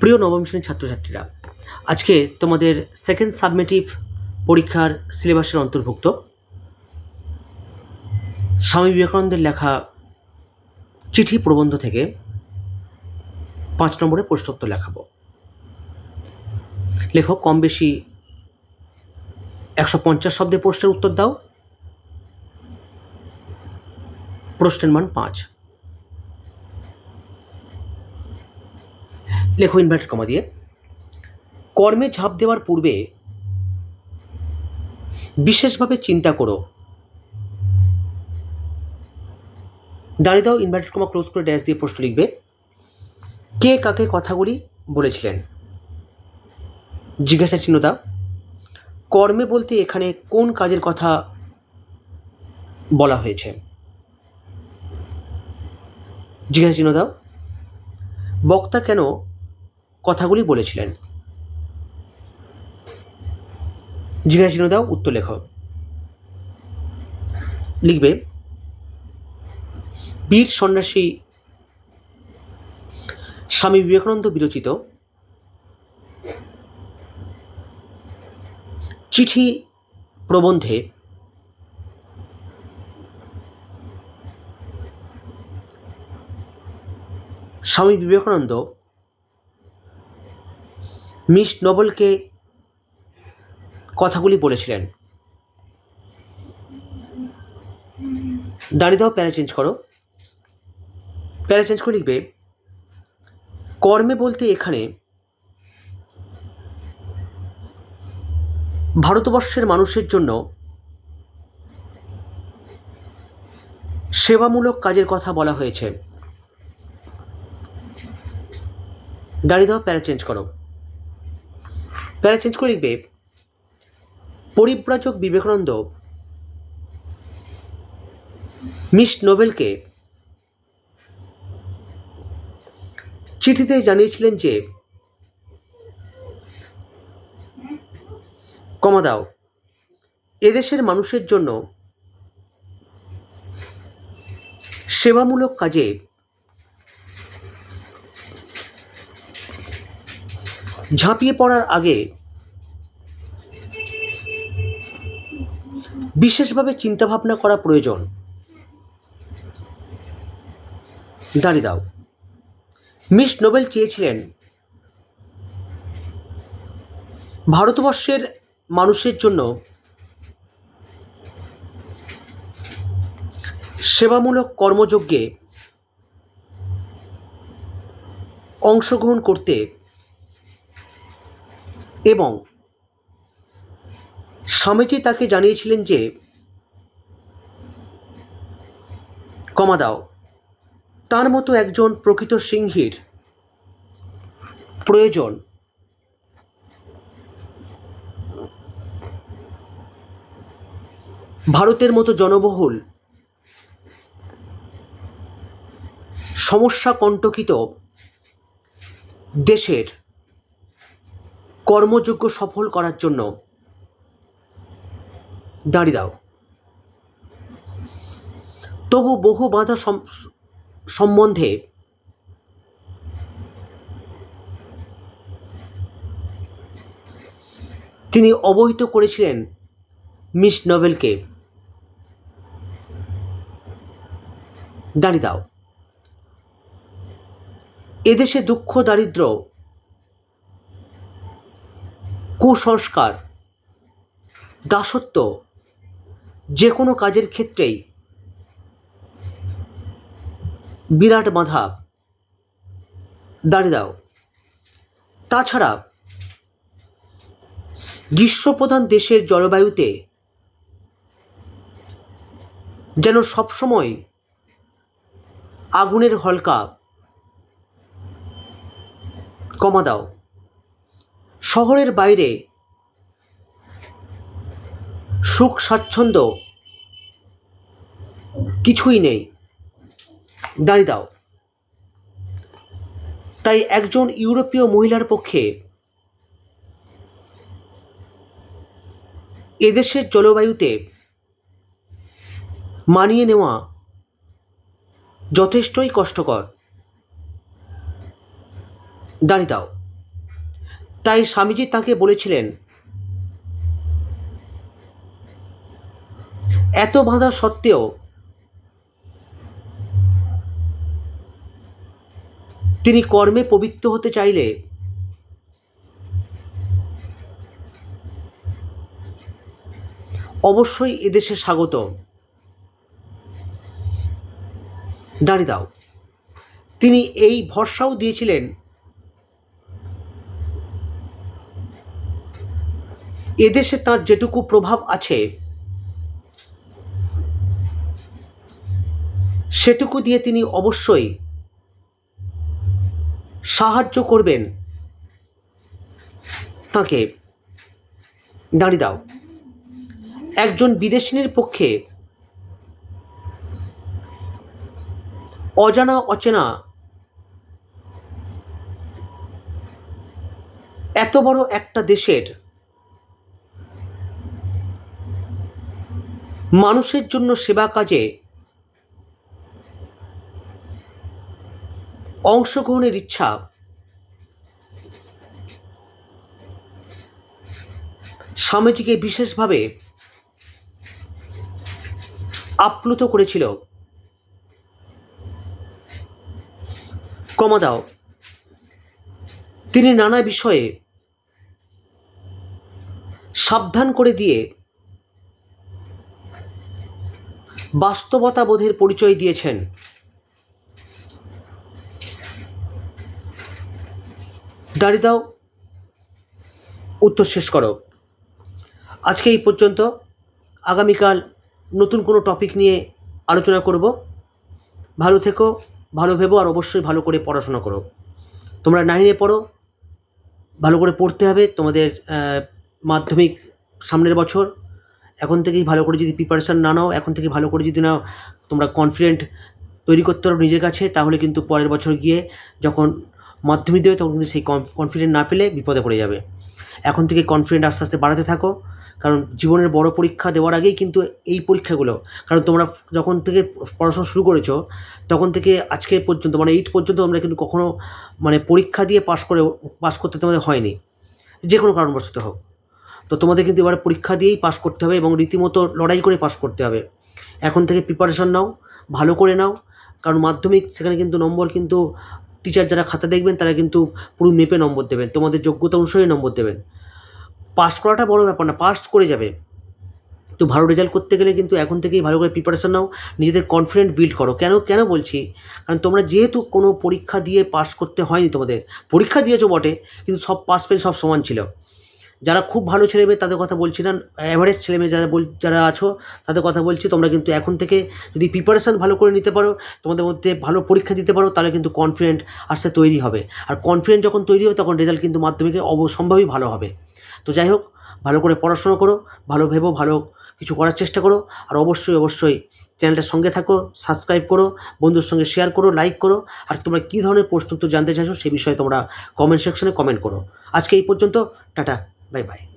প্রিয় নবম শ্রেণির ছাত্রছাত্রীরা, আজকে তোমাদের সেকেন্ড সাবমেটিভ পরীক্ষার সিলেবাসের অন্তর্ভুক্ত। স্বামী বিবেকানন্দের লেখা চিঠি প্রবন্ধ থেকে পাঁচ নম্বরে প্রশ্নোত্তর লেখাবো। লেখক, কম বেশি একশো পঞ্চাশ শব্দে প্রশ্নের উত্তর দাও। প্রশ্নের মান পাঁচ। লেখো ইনভার্টেড কমা দিয়ে। কর্মে ঝাঁপ দেওয়ার পূর্বে বিশেষভাবে চিন্তা করো। দাঁড়িয়ে দাও ইনভার্টেড কমা ক্লোজ করে ড্যাশ দিয়ে প্রশ্ন লিখবে। কে কাকে কথাগুলি বলেছিলেন? জিজ্ঞাসা চিহ্ন দাও। কর্মে বলতে এখানে কোন কাজের কথা বলা হয়েছে? জিজ্ঞাসা চিহ্ন দাও। বক্তা কেন কথাগুলি বলেছিলেন। জিজ্ঞাসা চিহ্ন দাও, উত্তর লেখ। লিখবে, বীর সন্ন্যাসী স্বামী বিবেকানন্দ বিরচিত চিঠি প্রবন্ধে স্বামী বিবেকানন্দ মিস নোবেলকে কথাগুলি বলেছিলেন। দাঁড়িয়ে দাও, প্যারা চেঞ্জ করো। প্যারা চেঞ্জ করে লিখবে, কর্মে বলতে এখানে ভারতবর্ষের মানুষের জন্য সেবামূলক কাজের কথা বলা হয়েছে। দাঁড়িয়ে দাও, প্যারা চেঞ্জ করো। প্যারা চেঞ্জ করে লিখবে, পরিব্রাজক বিবেকানন্দ মিস নোবেলকে চিঠিতে জানিয়েছিলেন যে, কমা দাও, এদেশের মানুষের জন্য সেবামূলক কাজে ঝাঁপিয়ে পড়ার আগে বিশেষভাবে চিন্তাভাবনা করা প্রয়োজন। দাঁড়িয়ে দাও। মিস নোবেল চেয়েছিলেন। ভারতবর্ষের মানুষের জন্য সেবামূলক কর্মযজ্ঞে অংশগ্রহণ করতে এবং স্বামীজি তাকে জানিয়েছিলেন যে, কমা দাও। তার মতো একজন প্রকৃত সিংহীর প্রয়োজন। ভারতের মতো জনবহুল, সমস্যা কণ্টকিত দেশের কর্মযোগ্য সফল করার জন্য দাঁড়িয়ে দাও। তবু বহু বাধা সম্বন্ধে তিনি অবহিত করেছিলেন মিস নোবেলকে দাঁড়িয়ে দাও। এদেশে দুঃখ, দারিদ্র, কুসংস্কার, দাসত্ব যে কোনো কাজের ক্ষেত্রেই বিরাট বাধা দাঁড়িয়ে দাও। তাছাড়া গ্রীষ্মপ্রধান দেশের জলবায়ুতে যেন সবসময় আগুনের হলকা কমা দাও। শহরের বাইরে সুখ স্বাচ্ছন্দ্য কিছুই নেই। দাঁড়িয়ে দাও। তাই একজন ইউরোপীয় মহিলার পক্ষে এদেশের জলবায়ুতে মানিয়ে নেওয়া যথেষ্টই কষ্টকর। দাঁড়িয়ে দাও। তাই স্বামীজি তাকে বলেছিলেন, এত বাধা সত্ত্বেও তিনি কর্মে পবিত্র হতে চাইলে অবশ্যই এদেশে স্বাগত। দাঁড়িয়ে দাও। তিনি এই ভরসাও দিয়েছিলেন এদেশে তার যেটুকু প্রভাব আছে, সেটুকু দিয়ে তিনি অবশ্যই সাহায্য করবেন। তাকে দাঁড়িয়ে দাও। একজন বিদেশিনীর পক্ষে অজানা অচেনা এত বড় একটা দেশের মানুষের জন্য সেবা কাজে অংশগ্রহণের ইচ্ছা। স্বামীজিকে বিশেষভাবে আপ্লুত করেছিল। কমা দাও। তিনি নানা বিষয়ে সাবধান করে দিয়ে বাস্তবতাবোধের পরিচয় দিয়েছেন। দাঁড়িয়ে দাও। উত্তর শেষ করো। আজকে এই পর্যন্ত আগামীকাল নতুন কোনো টপিক নিয়ে আলোচনা করব। ভালো থেকো, ভালো ভেবো, আর অবশ্যই ভালো করে পড়াশোনা করো। তোমরা নাইনে পড়ো, ভালো করে পড়তে হবে তোমাদের মাধ্যমিক সামনের বছর। এখন থেকেই ভালো করে যদি প্রিপারেশান না নাও, এখন থেকে ভালো করে যদি নাও, তোমরা কনফিডেন্ট তৈরি করতে পারো নিজের কাছে, তাহলে কিন্তু পরের বছর গিয়ে যখন মাধ্যমিক দেবে, তখন কিন্তু সেই কনফিডেন্ট না পেলে বিপদে পড়ে যাবে। এখন থেকে কনফিডেন্ট আস্তে আস্তে বাড়াতে থাকো, কারণ জীবনের বড় পরীক্ষা দেওয়ার আগেই কিন্তু এই পরীক্ষাগুলো, কারণ তোমরা যখন থেকে পড়াশোনা শুরু করেছ, তখন থেকে আজকে পর্যন্ত মানে এইট পর্যন্ত আমরা কিন্তু কখনো মানে পরীক্ষা দিয়ে পাশ করে পাশ করতে তোমাদের হয়নি। যে কোনো কারণবশত হোক। তো তোমাদের কিন্তু এবারে পরীক্ষা দিয়েই পাশ করতে হবে এবং রীতিমতো লড়াই করে পাশ করতে হবে। এখন থেকে প্রিপারেশান নাও, ভালো করে নাও, কারণ মাধ্যমিক, সেখানে কিন্তু নম্বর কিন্তু টিচার যারা খাতা দেখবেন, তারা কিন্তু পুরো মেপে নম্বর দেবেন। তোমাদের যোগ্যতা অনুসারে নম্বর দেবেন। পাস করাটা বড় ব্যাপার না পাস করে যাবে। তো ভালো রেজাল্ট করতে গেলে কিন্তু এখন থেকেই ভালো করে প্রিপারেশান নাও, নিজেদের কনফিডেন্ট বিল্ড করো। কেন কেন বলছি? কারণ তোমরা যেহেতু কোনো পরীক্ষা দিয়ে পাস করতে হয়নি তোমাদের, পরীক্ষা দিয়েছ বটে, কিন্তু সব পাস ফেল সব সমান ছিল। যারা খুব ভালো ছেলে মেয়ে, তাদের কথা বলছি না। অ্যাভারেজ ছেলে মেয়ে যারা বল, যারা আছো, তাদের কথা বলছি। তোমরা কিন্তু এখন থেকে যদি প্রিপারেশান ভালো করে নিতে পারো, তোমাদের মধ্যে ভালো পরীক্ষা দিতে পারো, তাহলে কিন্তু কনফিডেন্ট আস্তে তৈরি হবে। আর কনফিডেন্ট যখন তৈরি হবে, তখন রেজাল্ট কিন্তু মাধ্যমিকে অবসম্ভাবী ভালো হবে। তো যাই হোক, ভালো করে পড়াশোনা করো, ভালো ভেবো, ভালো কিছু করার চেষ্টা করো। আর অবশ্যই অবশ্যই চ্যানেলটার সঙ্গে থাকো সাবস্ক্রাইব করো, বন্ধুর সঙ্গে শেয়ার করো লাইক করো। আর তোমরা কী ধরনের প্রশ্ন উত্তর জানতে চাইছো, সে বিষয়ে তোমরা কমেন্ট সেকশনে কমেন্ট করো। আজকে এই পর্যন্ত, টাটা। 拜拜